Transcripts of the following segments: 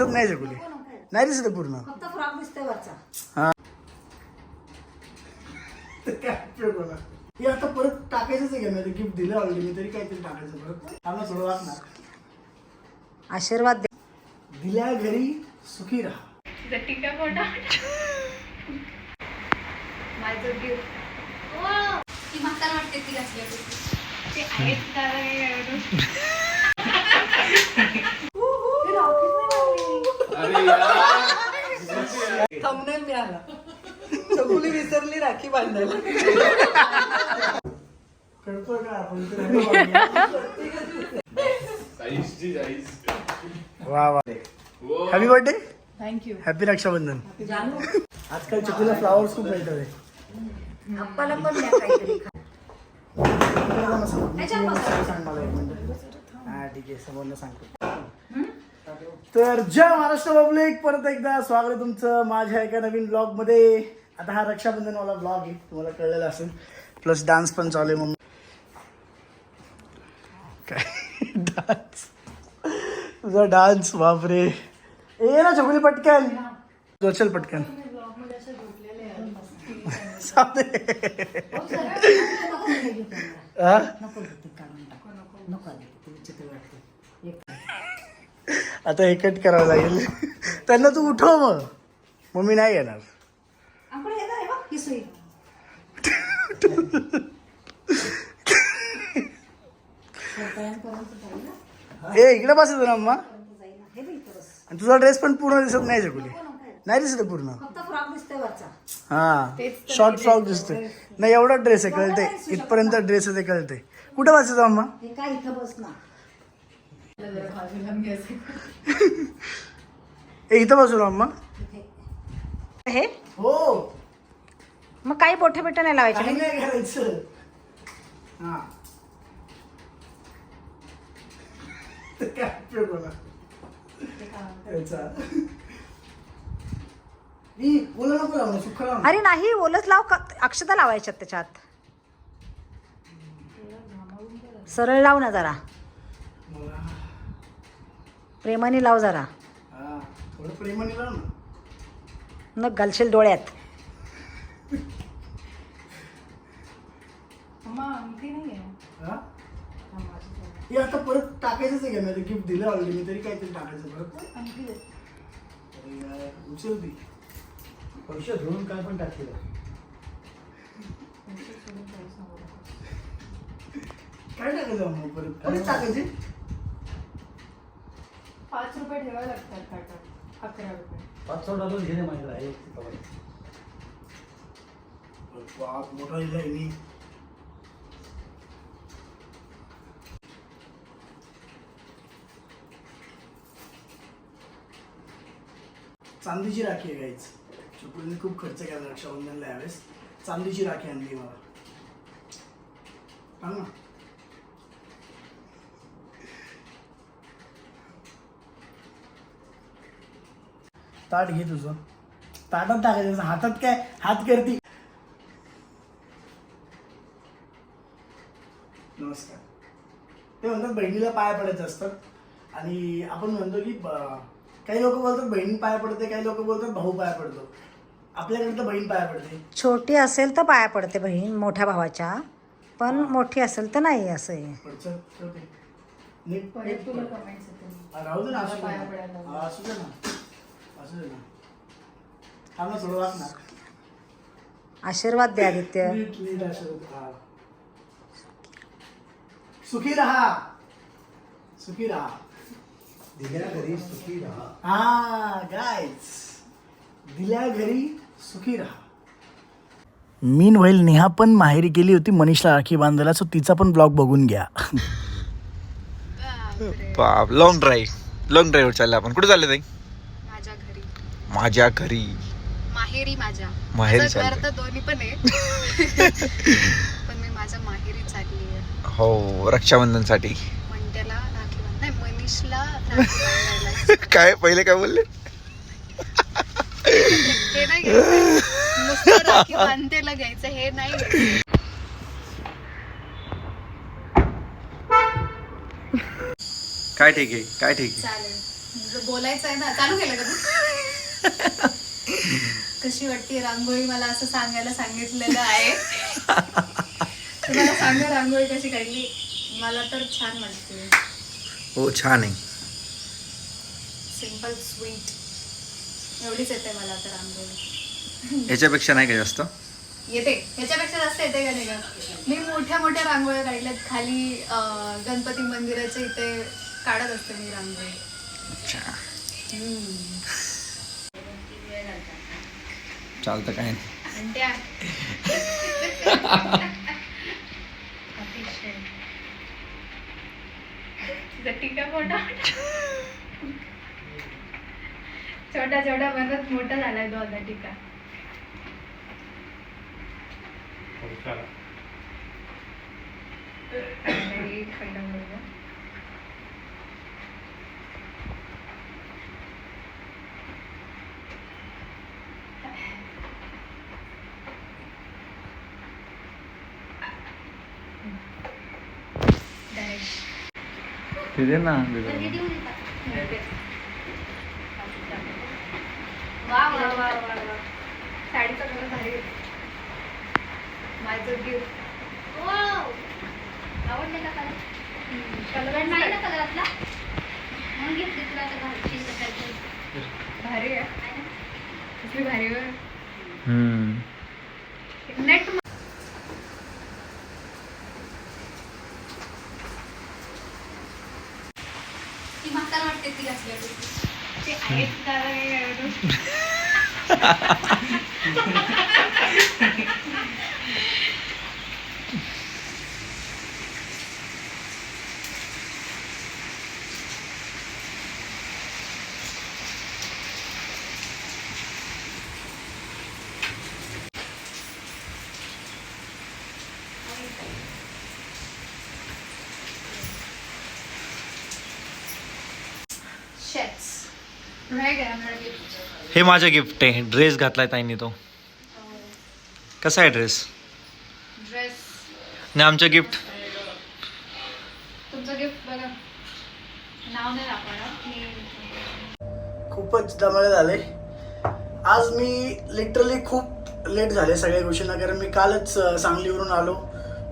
दिसत नाही चकुली नाही दिसत पूर्ण. फक्त फ्रॉक दिसतोय वरचा. हा? हे आता परत टाकायचंच आहे का गिफ्ट दिलं ऑलरेडी मी तरी काहीतरी टाकायचं परत. आम्हाला थोडं वाटणार आशीर्वाद दे. दिल्या घरी सुखी राहा. ती म्हातार वाटते ती घातल्या ते आहेत दादा काही कळत थंबनेल मिळाला. चकुली विसरली राखी बांधायला. कळतोय का आपण? वा वा. Happy birthday thank you happy Rakshabandhan. जानू. आजकाल चकुला फ्लावर्स खूप मिळतात आहे. आप्पाला पण हा ठीक आहे. समोरनं सांगतो. तर जय महाराष्ट्र पब्लिक परत एकदा स्वागत आहे तुमचं माझ्या एका नवीन ब्लॉगमध्ये आता हा रक्षाबंधनवाला ब्लॉग आहे तुम्हाला कळलेला असेल प्लस डान्स पण चालू आहे मग काय डान्स तुझा डान्स बापरे ए ना चकुली पटकन चल पटकन साधे. हा? नको ते काढून टाक. नको आधी, ते विचित्र वाटते एक आता हे कट करावं लागेल. त्यांना तू उठव मग. मग मी नाही येणार. आपण येणार आहे बघ ही सुई ना. ए इकडे बसायचं ना अम्मा ना. हे बघ इथं बस. आणि तुझा ड्रेस पण पूर्ण दिसत नाही चकुली नाही दिसत पूर्ण. फक्त फ्रॉक दिसतोय वरचा. हा. शॉर्ट फ्रॉक दिसतोय. नाही एवढा ड्रेस आहे कळते इथपर्यंत ड्रेस आहे ते कळते कुठे बसायचं अम्मा हे काय इथं बस ना. ए इथं बसू ना अम्मा हे? हो. मग काही मोठे बिठे नाही लावायचे काही नाही हा. काय उपयोग होणार? ओलं नको. अरे नाही ओलच लाव का अक्षता लावायच्यात त्याच्यात. सरळ लाव ना जरा. प्रेमाने लाव जरा. हा थोडं प्रेमाने लाव ना. न घालशील डोळ्यात. हा? हे आता परत टाकायचंच आहे का? गिफ्ट दिलं ऑलरेडी मी तरी काहीतरी टाकायचं परत. अरे यार, उचल ती. पैसे धरून काय पण टाकतील काय टाकायचं मग परत? परत टाकायचे? पाच रुपये ठेवावे लागतात ताटात अकरा रुपये. पाच सौ डॉलर घेणे माझ्याकडे आहे. बाप मोठा दिलाय मी चांदीची राखी आहे गाईच चुकून खूप खर्च केला रक्षाबंधनला यावेळेस. चांदीची राखी आणली मला. हा ना? ताट घे तुझं. ताटात टाकायचं हातात काय हात करती. नमस्कार. ते म्हणतात बहिणीला पाया पडायचं असतात आणि आपण म्हणतो की काही लोक बोलतात बहीण पाया पडते काही लोक बोलतात भाऊ पाया पडतो. आपल्याकडे तर बहीण पाया पडते. छोटी असेल तर पाया पडते बहीण मोठ्या भावाच्या. पण मोठी असेल तर नाही असं आहे. ठेवते नीट हा, राहू दे ना दे. हा, असू दे ना. असू दे ना ना थोडं वाट ना. आशीर्वाद द्या आदित्य. नीट नीट असं हा. सुखी राहा. सुखी राहा. दिल्या घरी सुखी राहा. हा गायच दिल्या घरी सुखी राहा. मीन व्हाईल नेहा पण माहेरी गेली होती मनीषला राखी बांधायला सो तिचा पण ब्लॉग बघून घ्या. बाप लॉंग ड्राईव्ह लॉंग ड्राईव्ह चालले आपण. कुठे चालले ताई? माझ्या घरी. माहेरी माझ्या. माहेरी माझं घर. तर दोन्ही पण आहे पण मी माझ्या माहेरी चालली आहे. हो राखी बांध नाही मनीषला राखी बांधायला काय पहिले काय बोलले? हे नाही घ्यायचं नुसतं राखी बांधतेला घ्यायचं हे नाही घ्यायचं. काय ठीक आहे? काय ठीक आहे? चालेल. बोलायचं आहे ना. चालू केलं का तू? कशी वाटते? रांगोळी मला असं सांगायला सांगितलेलं आहे. तुम्हाला सांगा रांगोळी कशी काढली? मला तर छान वाटते. हो छान आहे. सिंपल स्वीट एवढीच येते मला तर रांगोळी. याच्यापेक्षा नाही का जास्त? येते. ह्याच्यापेक्षा जास्त येते का नाही का? मी मोठ्या मोठ्या रांगोळ्या काढल्यात. खाली गणपती मंदिराच्या इथे काढत असते मी रांगोळी. अच्छा. चालतं काय छोटा छोटा बनत मोठा झालाय तो आता टीका. खंड बरोबर Direct. तिथे ना वा वा वा वा वा साडीचा कलर भारी होता. माझं गिफ्ट आवडले का कलर कलर नाही ना कलर आपला म्हणून घेतली तुला आता घालची सकाळची भारी आहे भारी नेट ती म्हातार वाटते ती घातल्यावर ते आहेत दादा काही काय शेट्स नाही काय आम्हाला gift. हे माझं गिफ्ट आहे. ड्रेस घातलाय ताईंनी तो. कसा आहे ड्रेस? आणि आमचं गिफ्ट? नाही खूपच दमळे झाले. आज मी लिटरली खूप लेट झाले सगळ्या गोष्टींना कारण मी कालच सांगलीवरून आलो.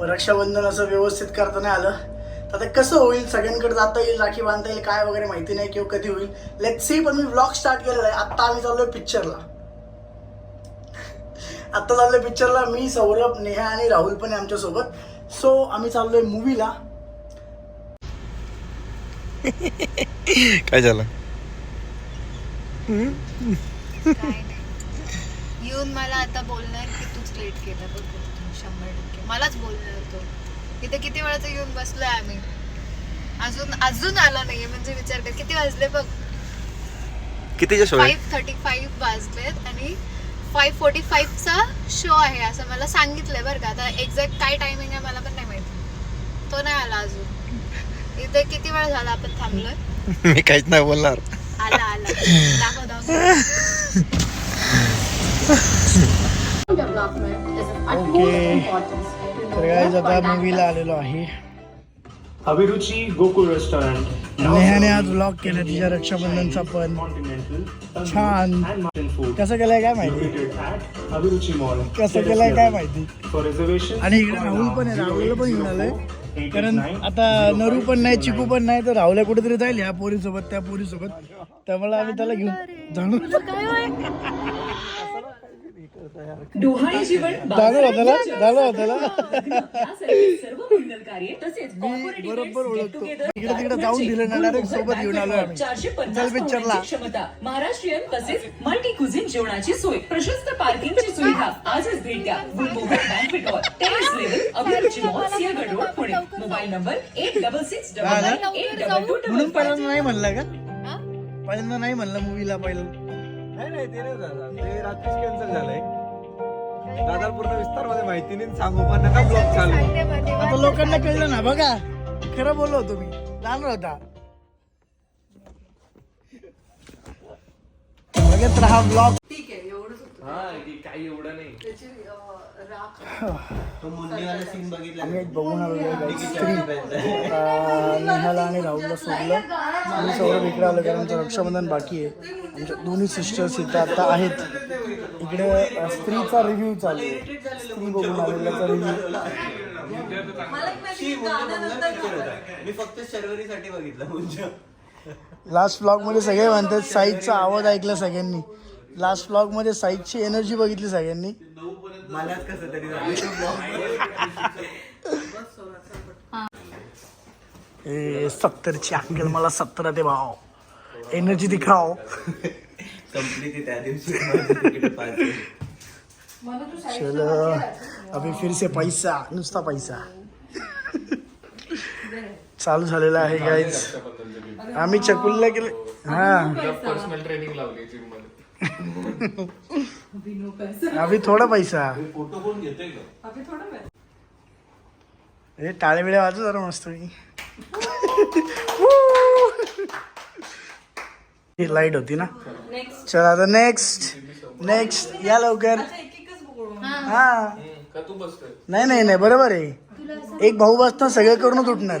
मग रक्षाबंधन असं व्यवस्थित करता नाही आलं. आता कसं होईल? सगळ्यांकडे जाता येईल राखी बांधता येईल काय वगैरे माहिती नाही किंवा कधी होईल. लेट सी पण मी ब्लॉग स्टार्ट केलेला आहे. आत्ता आम्ही चाललोय पिक्चरला आत्ता चाललोय पिक्चरला मी सौरभ नेहा आणि राहुल पण आहे आमच्यासोबत. सो आम्ही चाललोय मूवीला काय झालं? काय नाही. येऊन मला आता बोलणार की तूच लेट केलं बघ. शंभर टक्के. मलाच बोलणार तो. इथे किती वेळाचं येऊन बसलोय आम्ही? अजून अजून आला नाहीये म्हणजे विचार कर. किती वाजले बघ? कितीच्या शो फाईव्ह थर्टी फाईव्ह वाजलेत आणि फाईव्ह फोर्टी फाईव्हचा शो आहे असं मला सांगितलंय बरं का. आता एक्झॅक्ट काय टायमिंग आहे मला पण नाही माहिती. तो नाही आला अजून. इथे किती वेळ झाला आपण थांबलोय? मी काहीच नाही बोलणार. आला आला. दाखव दाखव. ओके तर आता मूवीला आलेलो आहे. अभिरुची गोकुळ रेस्टॉरंट नेहाने आज ब्लॉग केला तिच्या रक्षाबंधनचा पण. कॉन्टिनेंटल छान. कसं केलंय काय माहिती? अभिरुची मॉल कसं केलंय काय माहिती? आणि इकडे राहुल पण आहे राहुलला पण घेऊन आलंय कारण आता नरू पण नाही चिकू पण नाही तर राहुल कुठेतरी जाईल ह्या पोरीसोबत त्या पोरीसोबत. त्यामुळे आम्ही त्याला घेऊन जाणून डोहाळे जीवन सर्व मंगल कार्ये तसेच इकडे तिकडे जाऊन दिलं ना डायरेक्ट सोबत घेऊन आलो आम्ही. चारशे चल पन्नास पिक्चरला पाहुण्यांची क्षमता. महाराष्ट्रीयन तसेच मल्टी कुझिन जेवणाची सोय. प्रशस्त पार्किंगची सुविधा. आजच भेट द्या. Gulmohar banquet hall terrace level Abhiruchi mall Sinhagad road Pune mobile number eight double six double nine eight double two म्हणून डबल पहिल्यांदा नाही म्हणलं का? पहिल्यांदा नाही म्हणलं मूवीला पहिलं नाही नाही ते नाही झालं. ते रात्रीच कॅन्सल झालंय. दादा पूर्ण विस्तारमध्ये माहिती नाही सांगू पण नका ब्लॉग चालू आता लोकांना कळलं ना बघा. खरं बोललो होतो मी. जाणार होता. बघत राहा ब्लॉग हा की काही एवढं नाही. आम्ही एक बघून आलो निहाला आणि राहुलला सोडलं आणि सौरभ इकडे आलं कारण आमचं रक्षाबंधन बाकी आहे आमच्या दोन्ही सिस्टर्स इथं आता आहेत इकडे स्त्रीचा रिव्ह्यू चालू आहे स्त्री बघून आलेल्याचा रिव्ह्यू मी फक्त शर्वरीसाठी बघितला मुंज लास्ट ब्लॉगमध्ये सगळे म्हणतात साईजचा आवाज ऐकला सगळ्यांनी लास्ट ब्लॉगमध्ये साईजची एनर्जी बघितली सगळ्यांनी मलाच कसं तरी ए सत्तरची अंकल मला सत्तर दे भाव एनर्जी दिखाओ संपली ती त्या दिवशी. चलो अभी फिर से पैसा नुसता पैसा. चालू झालेला आहे गाईज आम्ही चकुलला गेले हा. पर्सनल ट्रेनिंग लावली जिममध्ये. अभी थोडा पैसा. फोटो कोण घेते का? हे टाळे बिळे वाजू जरा मस्त ही लाइट होती ना? चला आता नेक्स्ट नेक्स्ट या लवकर. हा. नाही नाही नाही बरोबर आहे. एक भाऊ बसता सगळे करूनच उठणार.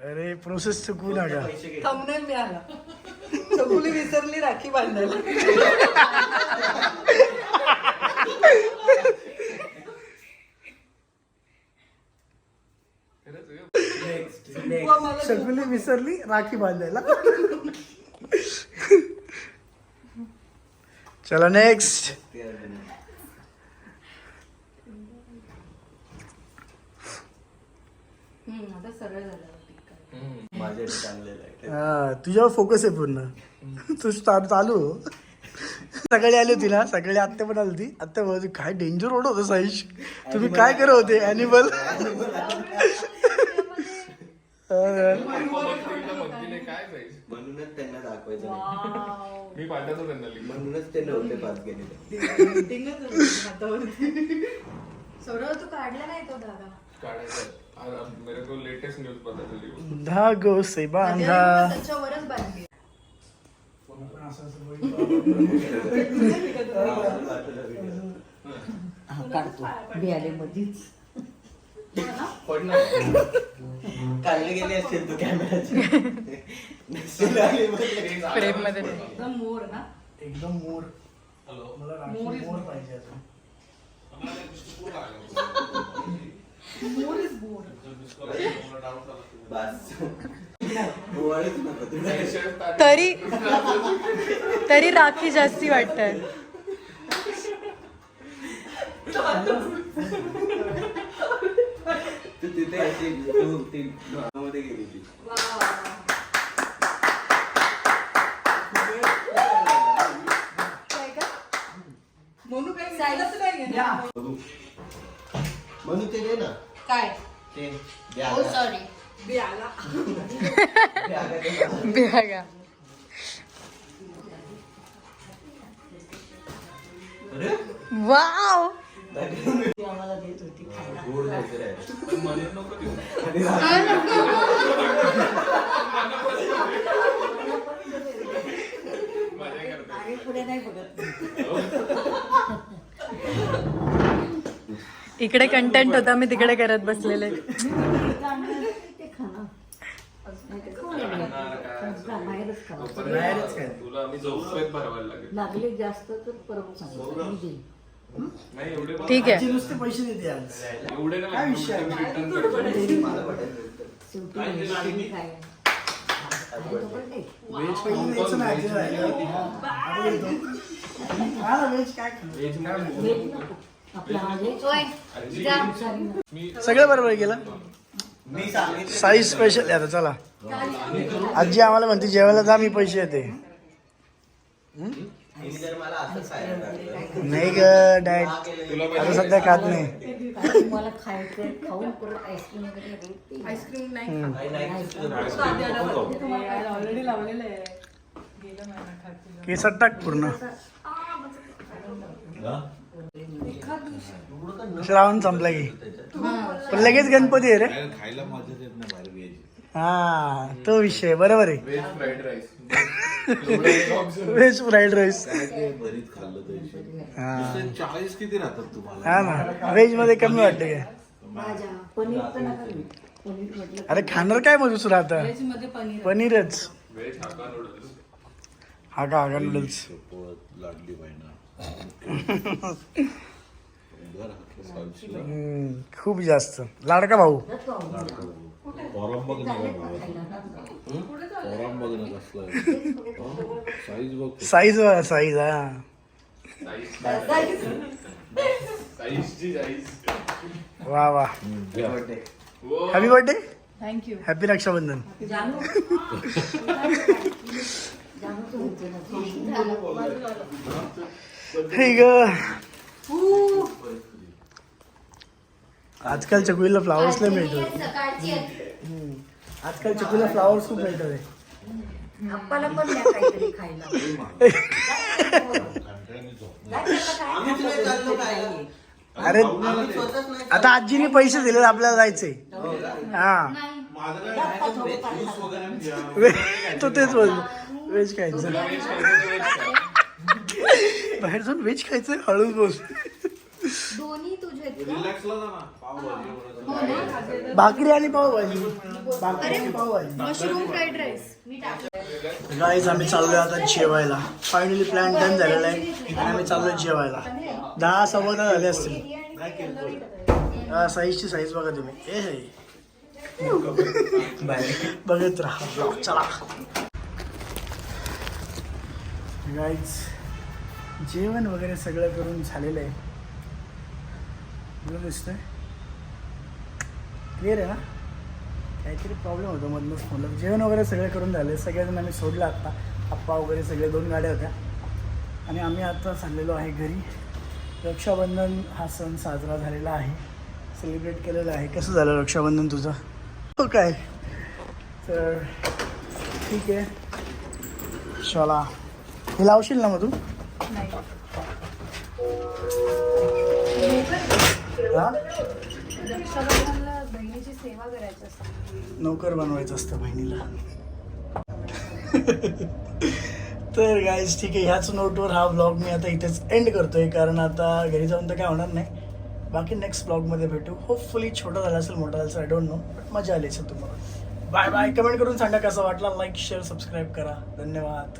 अरे प्रोसेस चुकवू नका. थंबनेल मिळाला. चकुली विसरली राखी बांधायला. सगळी विसरली राखी बांधायला. चला नेक्स्ट आता सरळ झालं माझ्या चांगलेलं आहे हा तुझ्यावर फोकस आहे पूर्ण. तू स्टार चालू. हो. सकाळी आली होती ना सकाळी आत्या पण आली होती. आत्या बोलत काय डेंजर रोड होतं साईश? तुम्ही काय करत होते? अॅनिमल म्हणूनच त्यांना दाखवायचं. मी पाठवतो त्यांना म्हणूनच ते नव्हते पास गेलेले सौरव तू काढला नाही तो धागा? काढायचं. आज अब मेरे को लेटेस्ट न्यूज पता चली धागो से बांधा। त्याच्यावरच बांधली काढतो. बियाले मधीच. काढले गेले असतील तू कॅमेराचे. एकदम मोर ना. एकदम मोर. मला मोर पाहिजे अजून. तरी तरी राखी जास्ती वाटतंय. तू तिथे अशी तू ती मध्ये गेली ती म्हणून काही. म्हणून ते दे ना. काय? ते द्या हो सॉरी बियाला. बिहागा वाव. आणि पुढे नाही बघत. इकडे कंटेंट होता मी तिकडे करत बसलेले. लागेल जास्त तर ठीक आहे. पैसे देते काय विषय सगळं बरोबर सांगितलं. साईज स्पेशल आता चला. आजी आम्हाला म्हणते जेवायला जा मी पैसे येते. नाही ग डाएट आता सध्या खात नाही. आणि मला खायचं खाऊन परत आईस्क्रीम वगैरे घेते. आईस्क्रीम नाही काही नाही केसात टाक पूर्ण. श्रावण संपला की. पण लगेच गणपती आहे रे. खायला येत नाही बाहेर हा तो विषय बरोबर आहे. Veg fried rice veg fried rice भरीत खाल्लं चाळीस किती राहतात तुम्हाला हा ना व्हेजमध्ये कमी वाटतं काय? भाज्या पनीर तर नका घेऊ. पनीर म्हटलं अरे खाणार काय मग दुसरं आता? पनीरच. हा का हा नूडल्स लाडली बाईना खूप जास्त. लाडका भाऊ. पोराम बघ ना बाबा पोराम बघ ना कसलं. साईज बघ. साईज साईज हा. वा वा. Happy birthday thank you happy Rakshabandhan. हे ग. आजकाल चकुलीला फ्लावर्स लय मिळतात. सकाळची आजकाल चकुलीला फ्लावर्स खूप मिळतात. आहे. आप्पाला पण काहीतरी खायला. अरे नाही आता आजीने पैसे दिले आपल्याला जायचंय हा. वे- तो तेच बोल व्हेज खायचं. बाहेर जाऊन व्हेज खायचं हळूच दोन्ही तुझे ना. पावभाजी भाकरी आणि पावभाजी. भाकरी आणि pav bhaji. Mushroom fried rice guys आम्ही चाललोय आता जेवायला. फायनली प्लॅन डन झालेला आहे. आणि आम्ही चाललोय जेवायला. दहा सव्वा दहा झाले असतील. हा, साईजची साईज बघा तुम्ही. ए हे. बघत राहा. चला. गाईज जेवण वगैरे सगळं करून झालेलं आहे. बरं दिसतंय? क्लिअर आहे ना? काहीतरी प्रॉब्लेम होतो मधनंच फोनला जेवण वगैरे सगळं करून झाले सगळेजण आम्ही सोडलं आत्ता आप्पा वगैरे सगळे दोन गाड्या होत्या. आणि आम्ही आता चाललेलो आहे घरी. रक्षाबंधन हा सण साजरा झालेला आहे. सेलिब्रेट केलेला आहे. कसं झालं रक्षाबंधन तुझं? हो काय? तर ठीक आहे. चला. हे लावशील ना मग तू हा बहिणीची सेवा करायची असते नोकर बनवायचं असतं बहिणीला. तर गाईज ठीक आहे ह्याच नोटवर हा ब्लॉग मी आता इथेच एंड करतोय कारण आता घरी जाऊन तर काय होणार नाही. बाकी नेक्स्ट ब्लॉगमध्ये भेटू. होपफुली छोटा झाला असेल मोठा झाला असेल आय डोंट नो बट मजा आली असेल तुम्हाला. बाय बाय कमेंट करून सांगा कसं वाटला. लाईक शेअर सबस्क्राईब करा. धन्यवाद.